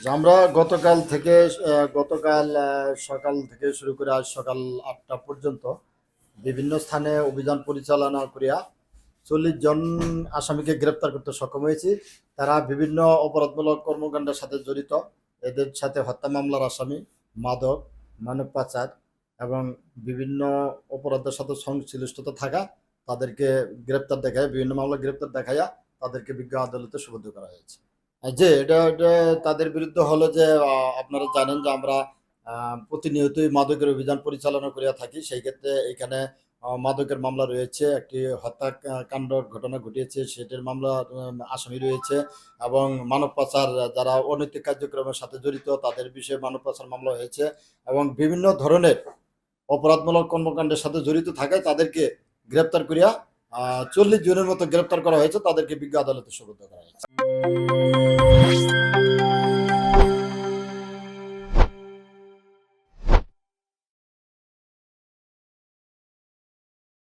আমরা গতকাল থেকে গতকাল সকাল থেকে শুরু করে আজ সকাল আটটা পর্যন্ত বিভিন্ন স্থানে অভিযান পরিচালনা করিয়া চল্লিশ জন আসামিকে গ্রেপ্তার করতে সক্ষম হয়েছি। তারা বিভিন্ন অপরাধমূলক কর্মকাণ্ডের সাথে জড়িত। এদের সাথে হত্যা মামলার আসামি মাদক, মানব পাচার এবং বিভিন্ন অপরাধের সাথে সংশ্লিষ্টতা থাকা তাদেরকে গ্রেপ্তার দেখায়, বিভিন্ন মামলা গ্রেপ্তার দেখাইয়া তাদেরকে বিজ্ঞ আদালতে সুবদ্ধ করা হয়েছে। যে এটা তাদের বিরুদ্ধে হলো যে আপনারা জানেন যে আমরা প্রতিনিয়তই মাদকের অভিযান পরিচালনা করিয়া থাকি। সেই ক্ষেত্রে এখানে মাদকের মামলা রয়েছে, একটি হত্যা কাণ্ড ঘটনা ঘটিয়েছে, সেটার মামলা আসামি রয়েছে এবং মানব পাচার, যারা অনৈতিক কার্যক্রমের সাথে জড়িত, তাদের বিষয়ে মানব পাচার মামলা হয়েছে এবং বিভিন্ন ধরনের অপরাধমূলক কর্মকাণ্ডের সাথে জড়িত থাকায় তাদেরকে গ্রেপ্তার করিয়া চল্লিশ জনের মতো গ্রেপ্তার করা হয়েছে তাদেরকে বিজ্ঞ আদালতে সুবদ্ধ করা হয়েছে।